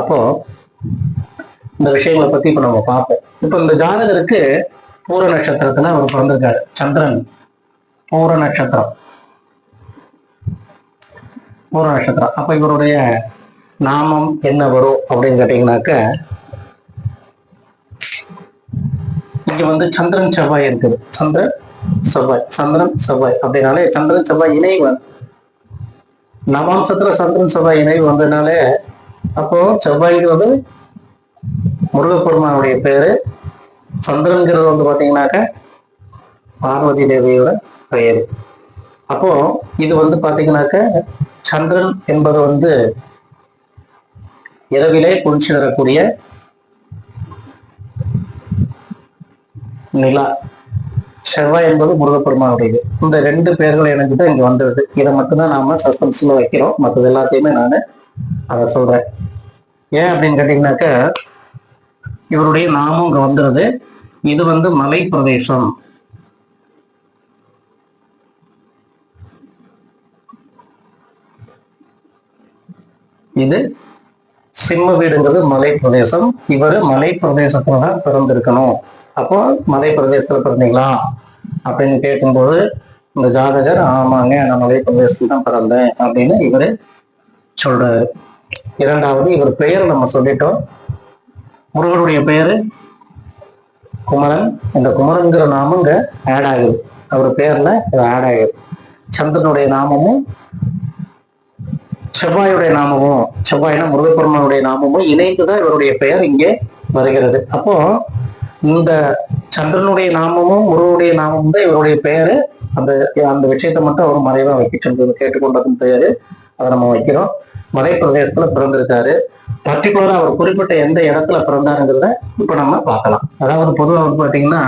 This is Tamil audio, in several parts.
அப்போ இந்த விஷயங்களை பத்தி இப்ப நம்ம பார்ப்போம். இப்போ இந்த ஜாதகருக்கு பூர நட்சத்திரத்துல அவர் பிறந்திருக்காரு. சந்திரன். பூர நட்சத்திரம். பூர நட்சத்திரம். அப்ப இவருடைய நாமம் என்ன வரும் அப்படின்னு கேட்டீங்கன்னாக்க இங்க வந்து சந்திரன் செவ்வாய் இருக்குது. சந்திரன் செவ்வாய். சந்திரன் செவ்வாய். அப்படின்னாலே சந்திரன் செவ்வாய் இணைவு. நவாம்சத்துல சந்திரன் செவ்வாய் இணைவு வந்ததுனாலே அப்போ செவ்வாய்ங்கிறது முருகப்பெருமானுடைய பேரு. சந்திரன்கிறது வந்து பாத்தீங்கன்னாக்க பார்வதி தேவியோட பெயர். அப்போ இது வந்து பாத்தீங்கன்னாக்க சந்திரன் என்பது வந்து இரவிலே குளிச்சு தரக்கூடிய நிலா. செவ்வாய் என்பது முருகப்பெருமானுடையது. இந்த ரெண்டு பேர்கள் இணைஞ்சுதான் இங்க வந்துடுது இதை மட்டும்தான் நாம சஸ்பென்ஸ்ல வைக்கிறோம். மற்றது எல்லாத்தையுமே நான் அதை சொல்றேன். ஏன் அப்படின்னு கேட்டீங்கன்னாக்க இவருடைய நாமம் இங்க வந்துடுது இது வந்து மலை பிரதேசம் இது சிம்ம வீடுங்கிறது மலை பிரதேசம் இவர் மலை பிரதேசத்துல தான் பிறந்திருக்கணும். அப்போ மலை பிரதேசத்துல பிறந்தீங்களா? அப்படின்னு கேட்கும்போது இந்த ஜாதகர் ஆமாங்க நான் மலை பிரதேசத்துல தான் பிறந்தேன் அப்படின்னு இவரு சொல்றாரு. இரண்டாவது இவர் பெயர் நம்ம சொல்லிட்டோம். முருகனுடைய பெயரு குமரன். இந்த குமரன்கிற நாமம் இங்க ஆட் ஆகுது. அவர் பெயர்ல இது ஆட் ஆகுது. சந்திரனுடைய நாமமும் செவ்வாயுடைய நாமமும் செவ்வாய்னா முருகப்பெருமானுடைய நாமமும் இணைந்துதான் இவருடைய பெயர் இங்கே வருகிறது. அப்போ இந்த சந்திரனுடைய நாமமும் முருகனுடைய நாமமும் தான் இவருடைய பெயரு. அந்த அந்த விஷயத்தை மட்டும் அவர் மறைவா வைக்க சொல்றது கேட்டுக்கொண்டதும் பெயரு. அதை நம்ம வைக்கிறோம். மலை பிரதேசத்துல பிறந்திருக்காரு பர்டிகுலரா அவர் குறிப்பிட்ட எந்த இடத்துல பிறந்தாருங்கிறத இப்ப நம்ம பார்க்கலாம். அதாவது பொதுவாக வந்து பாத்தீங்கன்னா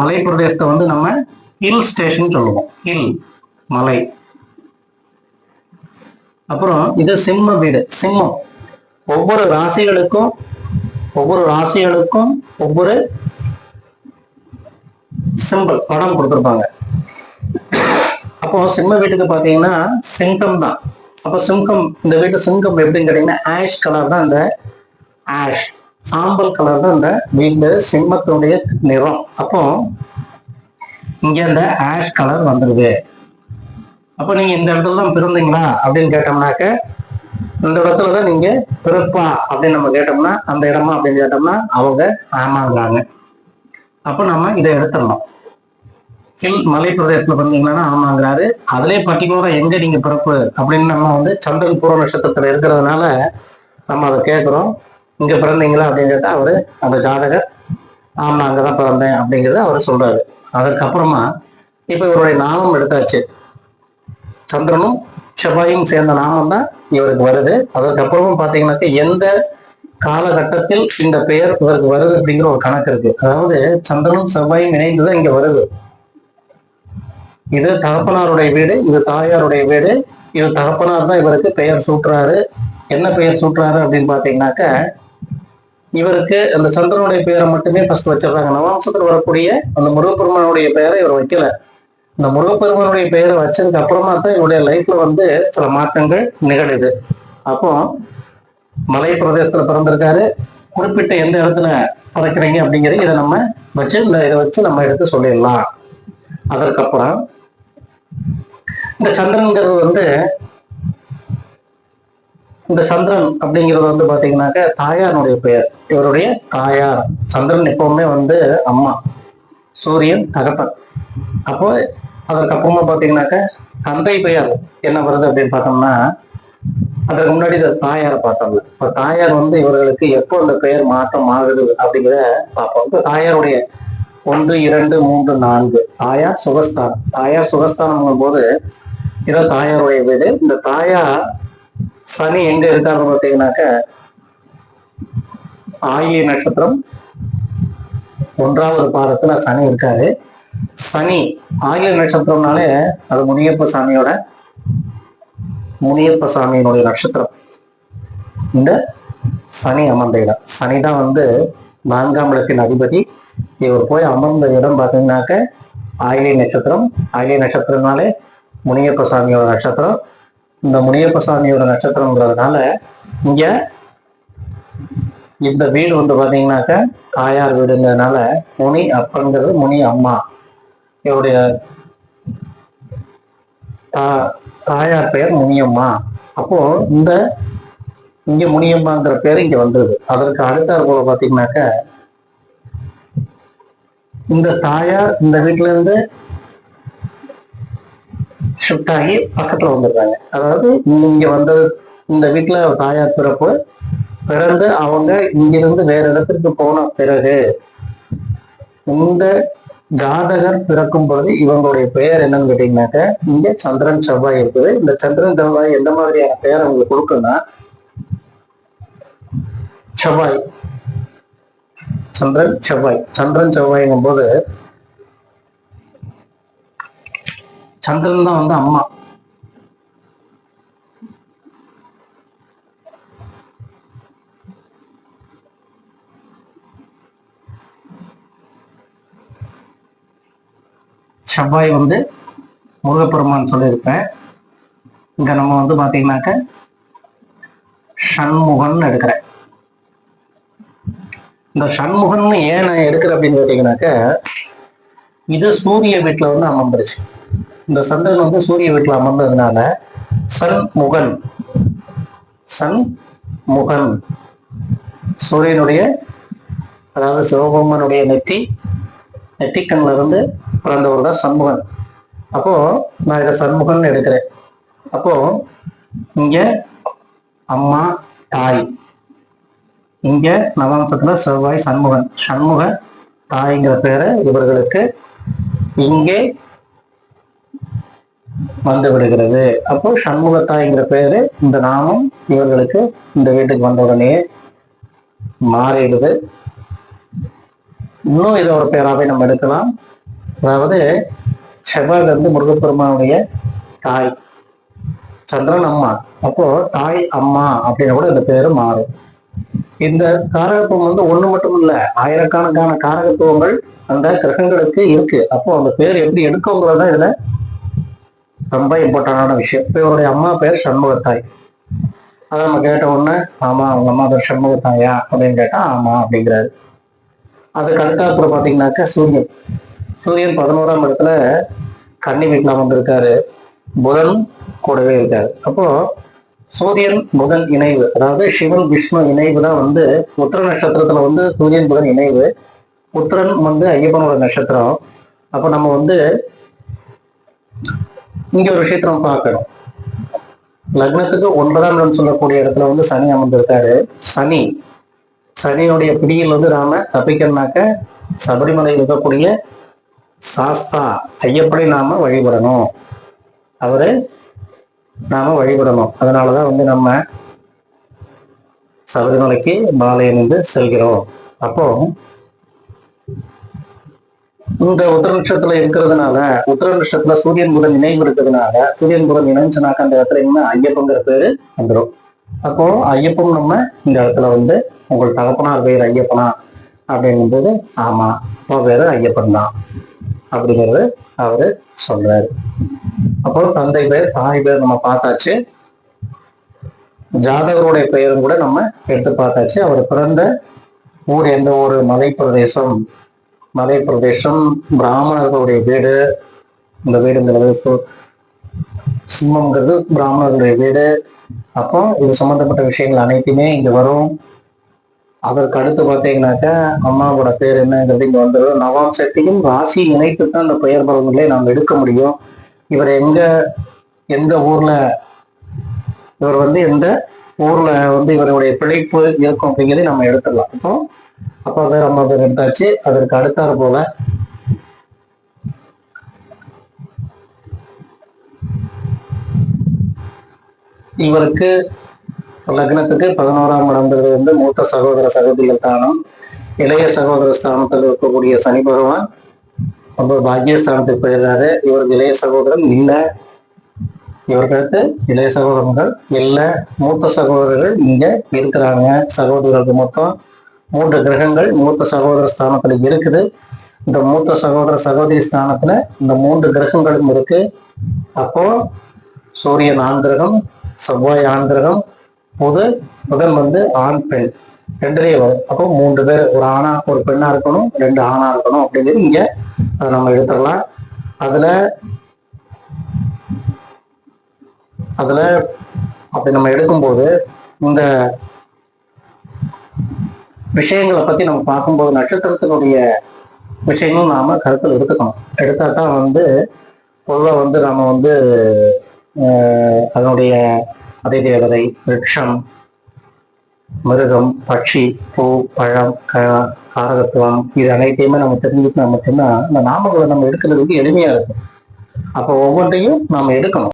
மலை பிரதேசத்தை வந்து நம்ம ஹில் ஸ்டேஷன் சொல்லுவோம். ஹில் மலை. அப்புறம் இது சிம்ம வீடு சிம்மம். ஒவ்வொரு ராசிகளுக்கும் ஒவ்வொரு ராசிகளுக்கும் ஒவ்வொரு சிம்பிள் படம் கொடுத்துருப்பாங்க. அப்போ சிம்ம வீட்டுக்கு பாத்தீங்கன்னா சிங்கம் தான். அப்போ சிங்கம் இந்த வீட்டு சிங்கம் எப்படின்னு கேட்டீங்கன்னா ஆஷ் கலர் தான் இந்த ஆஷ் சாம்பல் கலர் தான் இந்த வீட்டு சிம்மத்தினுடைய நிறம். அப்போ இங்க இந்த ஆஷ் கலர் வந்துருது. அப்ப நீங்க இந்த இடத்துல தான் பிறந்தீங்களா? அப்படின்னு கேட்டோம்னாக்க இந்த இடத்துல தான் நீங்க பிறப்பா? அப்படின்னு நம்ம கேட்டோம்னா அந்த இடமா அப்படின்னு கேட்டோம்னா அவங்க ஆமாங்கிறாங்க. அப்ப நம்ம இதை எடுத்துடலாம் ஹில் மலை பிரதேசத்துல பிறந்தீங்கன்னா ஆமாங்கிறாரு. அதுலயே பர்டிகுலரா எங்க நீங்க பிறப்பு அப்படின்னு நம்ம வந்து சந்திரன் பூர்வ நட்சத்திரத்துல இருக்கிறதுனால நம்ம அதை கேட்கிறோம் இங்க பிறந்தீங்களா அப்படின்னு கேட்டா அவரு அந்த ஜாதகர் ஆமா அங்கதான் பிறந்தேன் அப்படிங்கறத அவர் சொல்றாரு. அதுக்கப்புறமா இப்ப இவருடைய நாமம் எடுத்தாச்சு. சந்திரனும் செவ்வாயும் சேர்ந்த நாமம் தான் இவருக்கு வருது. அதுக்கப்புறமும் பாத்தீங்கன்னாக்க எந்த காலகட்டத்தில் இந்த பெயர் இவருக்கு வருது அப்படிங்கிற ஒரு கணக்கு இருக்கு. அதாவது சந்திரனும் செவ்வாயும் இணைந்துதான் இங்க வருது. இது தகப்பனாருடைய வீடு இது தாயாருடைய வீடு. இது தகப்பனார் தான் இவருக்கு பெயர் சூட்டுறாரு. என்ன பெயர் சூட்டுறாரு அப்படின்னு பாத்தீங்கன்னாக்க இவருக்கு அந்த சந்திரனுடைய பெயரை மட்டுமே ஃபர்ஸ்ட் வச்சிடுறாங்க. நவாம்சத்தில் வரக்கூடிய அந்த முருகப்பெருமானுடைய பெயரை இவர் வைக்கல. இந்த முருகப்பெருமானுடைய பெயரை வச்சதுக்கு அப்புறமா தான் இவருடைய லைஃப்ல வந்து சில மாற்றங்கள் நிகழுது. அப்போ மலை பிரதேசத்துல பிறந்திருக்காரு. குறிப்பிட்ட எந்த இடத்துல பிறக்கிறீங்க அப்படிங்கிறது இதை நம்ம வச்சு இந்த இதை வச்சு நம்ம எடுத்து சொல்லிடலாம். அதற்கப்புறம் இந்த சந்திரன்கிறது வந்து இந்த சந்திரன் அப்படிங்கிறது வந்து பாத்தீங்கன்னாக்க தாயாருடைய பெயர். இவருடைய தாயார். சந்திரன் எப்பவுமே வந்து அம்மா. சூரியன் தகப்பன். அப்போ அதற்கப்புறமா பாத்தீங்கன்னாக்க தந்தை பெயர் என்ன வருது அப்படின்னு பார்த்தோம்னா அதற்கு முன்னாடி இந்த தாயாரை பார்த்தோம் இப்போ தாயார் வந்து இவர்களுக்கு எப்போ இந்த பெயர் மாற்றம் ஆகுது அப்படிங்கிறத பார்ப்போம். இப்போ தாயாருடைய ஒன்று இரண்டு மூன்று நான்கு. தாயார் சுகஸ்தானம். தாயார் சுகஸ்தானம் போது இதான் தாயாருடைய வீடு. இந்த தாயார் சனி எங்க இருக்காரு பார்த்தீங்கன்னாக்க ஆயிலி நட்சத்திரம் ஒன்றாவது பாதத்துல சனி இருக்காரு. சனி ஆயிலி நட்சத்திரம்னாலே அது முனியப்ப சாமியோட முனியப்ப சாமியினுடைய நட்சத்திரம். இந்த சனி அமர்ந்த இடம். சனி தான் வந்து நான்காம் இடத்தின் அதிபதி. இவர் போய் அமர்ந்த இடம் பார்த்தீங்கன்னாக்க ஆயிலை நட்சத்திரம். ஆயிலை நட்சத்திரம்னாலே முனியப்ப சாமியோட நட்சத்திரம். இந்த முனியப்ப சாமியோட நட்சத்திரங்கிறதுனால இங்க இந்த வீடு வந்து பாத்தீங்கன்னாக்க தாயார் வீடுங்கிறதுனால முனி அப்பங்கிறது முனி அம்மா. இவருடைய தா- தாயார் பெயர் முனியம்மா. அப்போ இந்த இங்க முனியம்மாங்கிற பேர் இங்க வந்தது. அதற்கு அடுத்தார் போல பாத்தீங்கன்னாக்க இந்த தாயார் இந்த வீட்டுல இருந்து ஷிஃப்ட் ஆகி பக்கத்துல வந்துடுறாங்க. அதாவது இங்க வந்த இந்த வீட்டுல தாயார் பிறப்பு பிறந்து அவங்க இங்கிருந்து வேற இடத்திற்கு போன பிறகு இந்த ஜாதகர் பிறக்கும் பொழுது இவங்களுடைய பெயர் என்னன்னு கேட்டீங்கன்னாக்க இங்க சந்திரன் செவ்வாய் இருக்குது. இந்த சந்திரன் செவ்வாய் எந்த மாதிரியான பெயர் அவங்களுக்கு கொடுக்குன்னா செவ்வாய். சந்திரன் செவ்வாய். சந்திரன் செவ்வாய்ங்கும் போது சந்திரன் தான் வந்து அம்மா. செவ்வாய் வந்து முருகப்பெருமான் சொல்லியிருப்பேன். இங்க நம்ம வந்து பாத்தீங்கன்னாக்க சண்முகன் எடுக்கிறேன். இந்த சண்முகன் ஏன் நான் எடுக்கிறேன் அப்படின்னு கேட்டீங்கன்னாக்க இது சூரிய வீட்டுல வந்து அமர்ந்துருச்சு. இந்த சந்திரன் வந்து சூரிய வீட்டில் அமர்ந்ததுனால சண்முகன் சன் முகன் சூரியனுடைய அதாவது சிவபெருமனுடைய நெற்றி நெற்றிக்கண்ணில் இருந்து பிறந்தவர் தான் சண்முகன் அப்போ நான் இதை சண்முகன் எடுக்கிறேன். அப்போ இங்க அம்மா தாய். இங்க நவாம்சத்துல செவ்வாய் சண்முகன். சண்முக தாய்ங்கிற பேரை இவர்களுக்கு இங்கே வந்து விடுகிறது. அப்போ சண்முகத்தாய்ங்கிற பேரு இந்த நாமம் இவர்களுக்கு இந்த வீட்டுக்கு வந்த உடனே மாறிடுது. இன்னும் இதை ஒரு பேராகவே நம்ம எடுக்கலாம். அதாவது செவ்வாய் வந்து முருகப்பெருமானுடைய தாய் சந்திரன் அம்மா. அப்போ தாய் அம்மா அப்படின்னு கூட இந்த பேரு மாறும். இந்த காரகத்துவம் வந்து ஒண்ணு மட்டும் இல்ல ஆயிரக்கணக்கான காரகத்துவங்கள் அந்த கிரகங்களுக்கு இருக்கு. அப்போ அந்த பேர் எப்படி எடுக்கவங்கிறது இதுல ரொம்ப இம்பார்ட்டண்டான விஷயம். இப்போ இவருடைய அம்மா பேர் சண்முகத்தாய். அதை நம்ம கேட்ட உடனே ஆமா அவங்க அம்மா பேர் சண்முகத்தாயா? அப்படின்னு கேட்டா ஆமா அப்படிங்கிறாரு. அதுக்கு அடுத்தாப்புறம் பாத்தீங்கன்னாக்கா சூரியன். சூரியன் பதினோராம் இடத்துல கன்னி வீட்டுல வந்திருக்காரு புதன் கூடவே இருக்காரு. அப்போ சூரியன் புதன் இணைவு. அதாவது சிவன் விஷ்ணு இணைவு தான் வந்து உத்திர நட்சத்திரத்துல வந்து சூரியன் புதன் இணைவு. உத்திரன் வந்து ஐயப்பனோட நட்சத்திரம். அப்போ நம்ம வந்து இங்க ஒரு விஷயத்த நம்ம பார்க்கணும் லக்னத்துக்கு ஒன்பதாம் இடம் சொல்லக்கூடிய இடத்துல வந்து சனி அமர்ந்திருக்காரு. சனி சனியுடைய பிடியில் வந்து நாம தப்பிக்கணும்னாக்க சபரிமலையில் இருக்கக்கூடிய சாஸ்தா ஐயப்படி நாம வழிபடணும். அவரு நாம வழிபடணும். அதனாலதான் வந்து நம்ம சபரிமலைக்கு மாலை அணிந்து செல்கிறோம். அப்போ இந்த உத்தர நட்சத்திரத்துல இருக்கிறதுனால உத்தர நட்சத்திரத்துல சூரியன் புதன் நினைவு இருக்கிறதுனால சூரியன் புதன் இணைஞ்சுனாக்க அந்த இடத்துல என்ன? ஐயப்பங்கிற பேரு வந்துடும் அப்போ ஐயப்பம் நம்ம இந்த இடத்துல வந்து உங்கள் தகப்பனார் பேர் ஐயப்பனா அப்படிங்கும்போது ஆமா அப்போ பேரு ஐயப்பன் தான் அப்படிங்கிறது அவரு சொல்றாரு. அப்போ தந்தை பேர் தாய் பேர் நம்ம பார்த்தாச்சு. ஜாதகருடைய பெயரும் கூட நம்ம எடுத்து பார்த்தாச்சு. அவர் பிறந்த ஊர் எந்த ஒரு மலை பிரதேசம் மலை பிரதேசம் பிராமணர்களுடைய வீடு இந்த வீடுங்கிறது சு- சிம்மங்கிறது பிராமணர்களுடைய வீடு. அப்போ இது சம்பந்தப்பட்ட விஷயங்கள் அனைத்துமே இங்க வரும். அதற்கு அடுத்து பார்த்தீங்கன்னாக்கா அம்மாவோட பேர் என்னங்கிறது இங்க வந்துடும் நவாப் சக்தியும் ராசி இணைத்து தான் அந்த பெயர் பலன்களை நாம் எடுக்க முடியும். இவர் எங்க எந்த ஊர்ல இவர் வந்து எந்த ஊர்ல வந்து இவருடைய பிழைப்பு இருக்கும் அப்படிங்கிறதை நம்ம எடுத்துடலாம். அப்போ அப்பா பேர் அம்மா பேர் எடுத்தாச்சு அதற்கு அடுத்தாறு போல இவருக்கு லக்னத்துக்கு பதினோராம் இடம்ன்றது வந்து மூத்த சகோதர சகோதரிகள் தானம் இளைய சகோதர ஸ்தானத்தில் இருக்கக்கூடிய சனி பகவான் ரொம்ப பாக்கியஸ்தானத்துக்கு போயிடுறாரு. இவருக்கு இளைய சகோதரன் இல்லை. இவர்களுக்கு இளைய சகோதரர்கள் இல்லை. மூத்த சகோதரர்கள் இங்கே இருக்கிறாங்க. சகோதரர்களுக்கு மொத்தம் மூன்று கிரகங்கள் மூத்த சகோதர ஸ்தானத்துல இருக்குது. இந்த மூத்த சகோதர சகோதரி ஸ்தானத்துல இந்த மூன்று கிரகங்களும் இருக்கு. அப்போ சூரியன் ஆண் கிரகம் செவ்வாய் ஆண் கிரகம் புது புதன் வந்து ஆண் பெண். ரெண்டுலேயே வரும் அப்போ மூன்று பேர் ஒரு ஆணா ஒரு பெண்ணா இருக்கணும் ரெண்டு ஆணா இருக்கணும் அப்படிங்கிறது இங்க அதை நம்ம எடுத்துடலாம். அதுல அதுல அப்படி நம்ம எடுக்கும்போது இந்த விஷயங்களை பத்தி நம்ம பார்க்கும்போது நட்சத்திரத்தினுடைய விஷயங்களும் நாம கருத்தில் எடுத்துக்கணும். எடுத்தா தான் வந்து பொதுவாக வந்து நாம வந்து ஆஹ், அதனுடைய அதே தேவதை விரட்சம் மிருகம் பட்சி பூ பழம் க- காரகத்துவம் இது அனைத்தையுமே நம்ம தெரிஞ்சுக்கிட்டா மட்டும்தான் இந்த நாமங்களை நம்ம எடுக்கிறதுக்கு எளிமையா இருக்கும். அப்போ ஒவ்வொன்றையும் நாம எடுக்கணும்.